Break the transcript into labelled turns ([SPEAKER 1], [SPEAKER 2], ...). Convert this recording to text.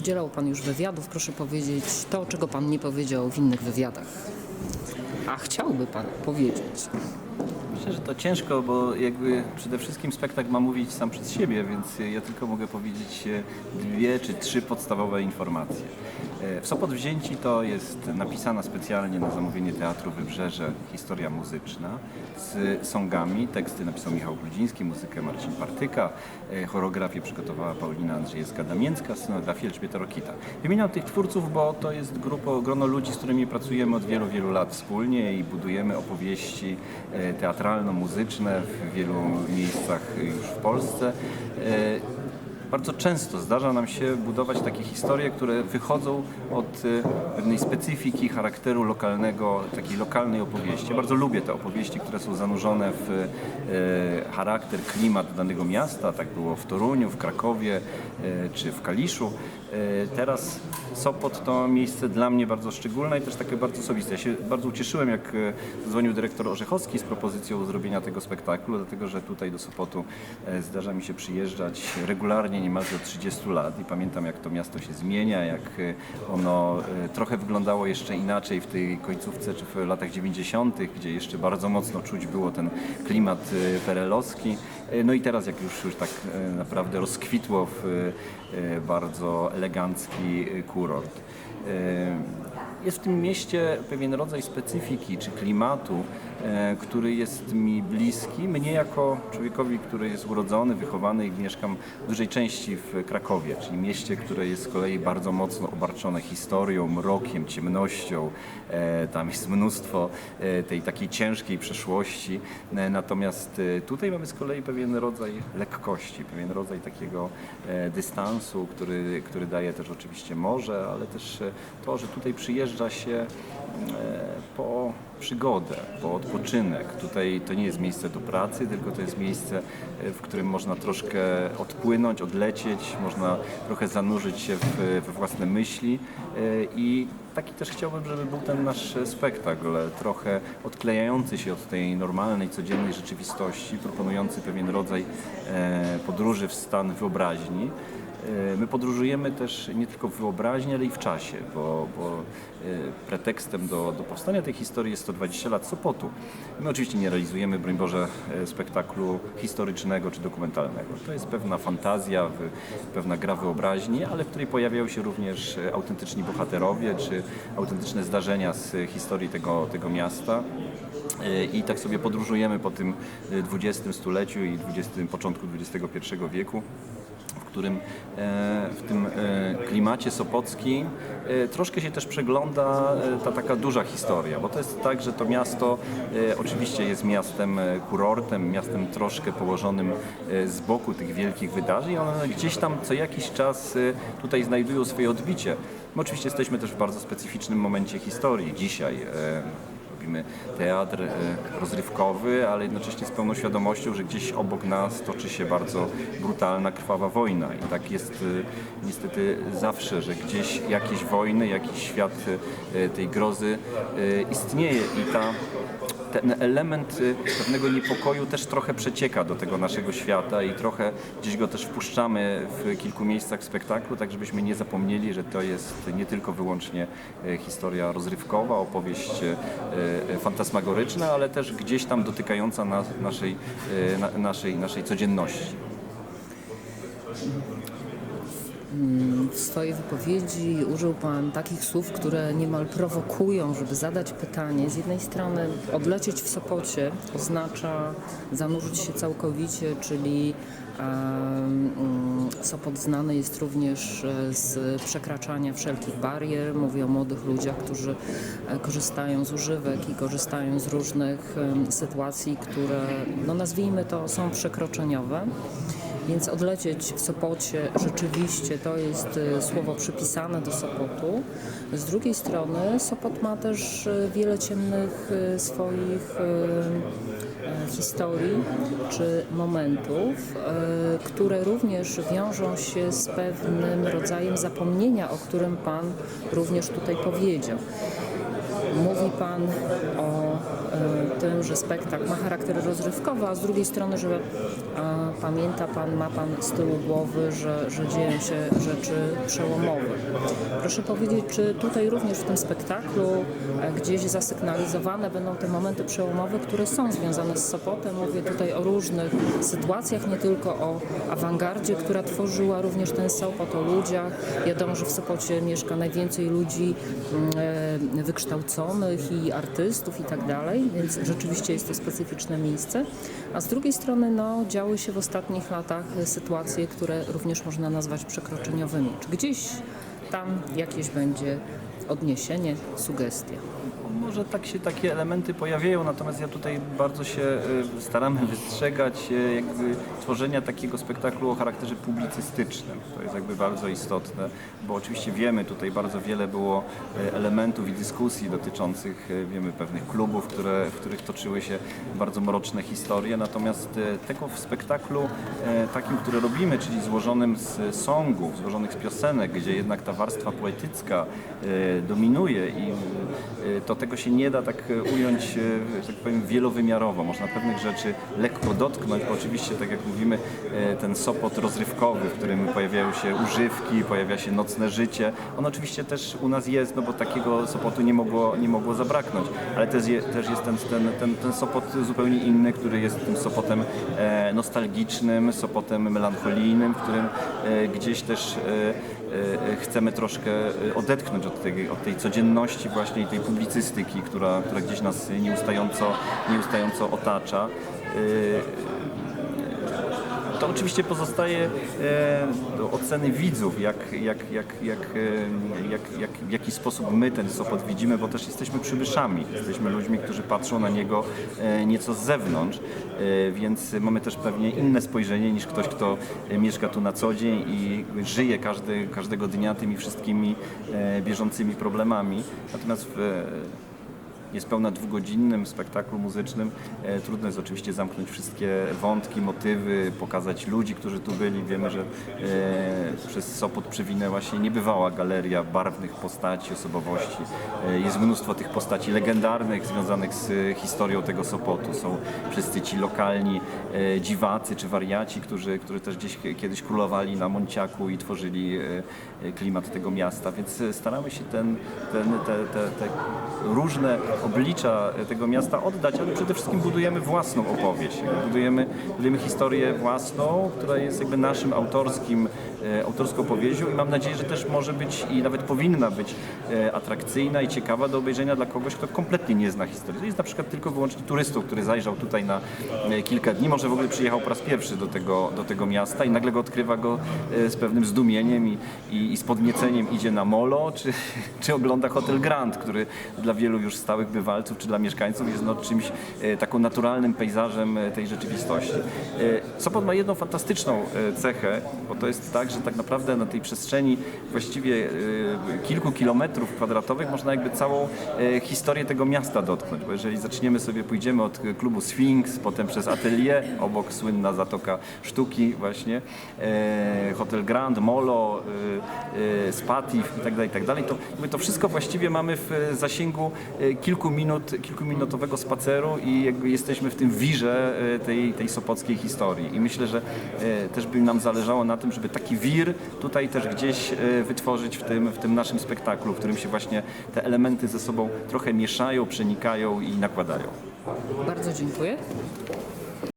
[SPEAKER 1] udzielał Pan już wywiadów. Proszę powiedzieć to, czego Pan nie powiedział w innych wywiadach. A chciałby Pan powiedzieć.
[SPEAKER 2] Myślę, że to ciężko, bo jakby przede wszystkim spektakl ma mówić sam przez siebie, więc ja tylko mogę powiedzieć e, dwie czy trzy podstawowe informacje. E, W Sopot Wzięci to jest napisana specjalnie na zamówienie Teatru Wybrzeże historia muzyczna z songami. Teksty napisał Michał Grudziński, muzykę Marcin Partyka, e, choreografię przygotowała Paulina Andrzejewska-Damięcka, scenografię Elżbieta Rokita. Wymieniam tych twórców, bo to jest grupa, grono ludzi, z którymi pracujemy od wielu, wielu lat wspólnie i budujemy opowieści e, teatralno-muzyczne w wielu miejscach już w Polsce. E, bardzo często zdarza nam się budować takie historie, które wychodzą od e, pewnej specyfiki, charakteru lokalnego, takiej lokalnej opowieści. Bardzo lubię te opowieści, które są zanurzone w e, charakter, klimat danego miasta. Tak było w Toruniu, w Krakowie czy w Kaliszu. E, Teraz Sopot to miejsce dla mnie bardzo szczególne i też takie bardzo osobiste. Ja się bardzo ucieszyłem, jak e, dzwonił dyrektor Orzechowski z propozycją zrobienia tego spektaklu, dlatego że tutaj do Sopotu e, zdarza mi się przyjeżdżać regularnie, niemalże od 30 lat i pamiętam jak to miasto się zmienia, jak ono trochę wyglądało jeszcze inaczej w tej końcówce czy w latach 90., gdzie jeszcze bardzo mocno czuć było ten klimat perelowski. No i teraz jak już, już tak naprawdę rozkwitło w bardzo elegancki e, kurort. E, Jest w tym mieście pewien rodzaj specyfiki czy klimatu, który jest mi bliski. Mnie jako człowiekowi, który jest urodzony, wychowany i mieszkam w dużej części w Krakowie, czyli mieście, które jest z kolei bardzo mocno obarczone historią, mrokiem, ciemnością. E, Tam jest mnóstwo e, tej takiej ciężkiej przeszłości. E, Natomiast e, tutaj mamy z kolei pewien rodzaj lekkości, pewien rodzaj takiego e, dystansu, który, który daje też oczywiście morze, ale też e, to, że tutaj przyjeżdża się e, po przygodę, po odpoczynek. Tutaj to nie jest miejsce do pracy, tylko to jest miejsce, e, w którym można troszkę odpłynąć, odlecieć, można trochę zanurzyć się w, we własne myśli e, i taki też chciałbym, żeby był ten nasz spektakl, trochę odklejający się od tej normalnej, codziennej rzeczywistości, proponujący pewien rodzaj e, podróży w stan wyobraźni. E, My podróżujemy też nie tylko w wyobraźni, ale i w czasie, bo, bo e, pretekstem do, do powstania tej historii jest 120 lat Sopotu. My oczywiście nie realizujemy, broń Boże, e, spektaklu historycznego czy dokumentalnego. To jest pewna fantazja, pewna gra wyobraźni, ale w której pojawiają się również autentyczni bohaterowie czy autentyczne zdarzenia z historii tego, tego miasta. I tak sobie podróżujemy po tym XX stuleciu i 20, początku XXI wieku którym e, w tym e, klimacie sopockim e, troszkę się też przegląda ta taka duża historia, bo to jest tak, że to miasto oczywiście jest miastem kurortem, miastem troszkę położonym z boku tych wielkich wydarzeń, one gdzieś tam co jakiś czas tutaj znajdują swoje odbicie. My oczywiście jesteśmy też w bardzo specyficznym momencie historii dzisiaj. Robimy teatr e, rozrywkowy, ale jednocześnie z pełną świadomością, że gdzieś obok nas toczy się bardzo brutalna, krwawa wojna. I tak jest e, niestety zawsze, że gdzieś jakieś wojny, jakiś świat e, tej grozy istnieje i ta ten element y, pewnego niepokoju też trochę przecieka do tego naszego świata i trochę gdzieś go też wpuszczamy w kilku miejscach spektaklu, tak żebyśmy nie zapomnieli, że to jest nie tylko wyłącznie y, historia rozrywkowa, opowieść y, fantasmagoryczna, ale też gdzieś tam dotykająca nas, naszej, na, naszej, naszej codzienności.
[SPEAKER 1] W swojej wypowiedzi użył Pan takich słów, które niemal prowokują, żeby zadać pytanie. Z jednej strony odlecieć w Sopocie oznacza zanurzyć się całkowicie, czyli em, mm, Sopot znany jest również e, z przekraczania wszelkich barier. Mówię o młodych ludziach, którzy e, korzystają z używek i korzystają z różnych sytuacji, które, no nazwijmy to, są przekroczeniowe. Więc odlecieć w Sopocie rzeczywiście to jest e, słowo przypisane do Sopotu. Z drugiej strony Sopot ma też e, wiele ciemnych e, swoich historii czy momentów, które również wiążą się z pewnym rodzajem zapomnienia, o którym Pan również tutaj powiedział. Mówi Pan o tym, że spektakl ma charakter rozrywkowy, a z drugiej strony, że e, pamięta Pan, ma Pan z tyłu głowy, że, że dzieją się rzeczy przełomowe. Proszę powiedzieć, czy tutaj również w tym spektaklu e, gdzieś zasygnalizowane będą te momenty przełomowe, które są związane z Sopotem? Mówię tutaj o różnych sytuacjach, nie tylko o awangardzie, która tworzyła również ten Sopot, o ludziach. Wiadomo, że w Sopocie mieszka najwięcej ludzi mm, e, wykształconych i artystów i tak dalej, więc rzeczywiście jest to specyficzne miejsce. A z drugiej strony no, działy się w ostatnich latach sytuacje, które również można nazwać przekroczeniowymi. Czy gdzieś tam jakieś będzie odniesienie, sugestia?
[SPEAKER 2] Może tak się takie elementy pojawiają, natomiast ja tutaj bardzo się y, staramy wystrzegać y, jakby tworzenia takiego spektaklu o charakterze publicystycznym. To jest jakby bardzo istotne, bo oczywiście wiemy, tutaj bardzo wiele było y, elementów i dyskusji dotyczących, wiemy, pewnych klubów, które, w których toczyły się bardzo mroczne historie, natomiast tego w spektaklu takim, który robimy, czyli złożonym z songów, złożonych z piosenek, gdzie jednak ta warstwa poetycka dominuje i y, to tego się nie da tak y, ująć, y, tak powiem, wielowymiarowo. Można pewnych rzeczy lekko dotknąć, bo oczywiście, tak jak mówimy, ten Sopot rozrywkowy, w którym pojawiają się używki, pojawia się nocne życie, on oczywiście też u nas jest, no bo takiego Sopotu nie mogło, nie mogło zabraknąć, ale też, też jest ten, ten, ten, ten Sopot zupełnie inny, który jest tym Sopotem e, nostalgicznym, Sopotem melancholijnym, w którym e, gdzieś też e, chcemy troszkę e, odetchnąć od tej, od tej codzienności właśnie i tej publicystyki, która, która gdzieś nas nieustająco, nieustająco otacza. To oczywiście pozostaje e, do oceny widzów, jak, jak, jak, jak, e, jak, jak, w jaki sposób my ten Sopot widzimy, bo też jesteśmy przybyszami, jesteśmy ludźmi, którzy patrzą na niego e, nieco z zewnątrz, więc mamy też pewnie inne spojrzenie niż ktoś, kto mieszka tu na co dzień i żyje każdy, każdego dnia tymi wszystkimi bieżącymi problemami. Natomiast w niespełna dwugodzinnym spektaklu muzycznym e, trudno jest oczywiście zamknąć wszystkie wątki, motywy, pokazać ludzi, którzy tu byli. Wiemy, że e, przez Sopot przewinęła się niebywała galeria barwnych postaci, osobowości. E, jest mnóstwo tych postaci legendarnych związanych z historią tego Sopotu. Są wszyscy ci lokalni dziwacy czy wariaci, którzy, którzy też gdzieś kiedyś królowali na Monciaku i tworzyli klimat tego miasta, więc staramy się ten, ten, te, te, te różne oblicza tego miasta oddać, ale przede wszystkim budujemy własną opowieść. Budujemy, budujemy historię własną, która jest jakby naszym autorskim, e, autorską powieścią i mam nadzieję, że też może być i nawet powinna być e, atrakcyjna i ciekawa do obejrzenia dla kogoś, kto kompletnie nie zna historii. To jest na przykład tylko wyłącznie turystą, który zajrzał tutaj na e, kilka dni, może w ogóle przyjechał po raz pierwszy do tego, do tego miasta i nagle go odkrywa go e, z pewnym zdumieniem i, i, i z podnieceniem idzie na molo, czy, czy ogląda Hotel Grand, który dla wielu już stałych bywalców, czy dla mieszkańców jest no, czymś e, taką naturalnym pejzażem e, tej rzeczywistości. E, Sopot ma jedną fantastyczną e, cechę, bo to jest tak, że tak naprawdę na tej przestrzeni właściwie e, kilku kilometrów kwadratowych można jakby całą e, historię tego miasta dotknąć, bo jeżeli zaczniemy sobie, pójdziemy od e, klubu Sphinx, potem przez atelier, obok słynna Zatoka Sztuki właśnie, Hotel Grand, Molo, Spatif i tak dalej, i tak to to wszystko właściwie mamy w zasięgu kilku minut, kilkuminutowego spaceru i jakby jesteśmy w tym wirze tej, tej sopockiej historii. I myślę, że też by nam zależało na tym, żeby taki wir tutaj też gdzieś e, wytworzyć w tym, w tym naszym spektaklu, w którym się właśnie te elementy ze sobą trochę mieszają, przenikają i nakładają.
[SPEAKER 1] Bardzo dziękuję.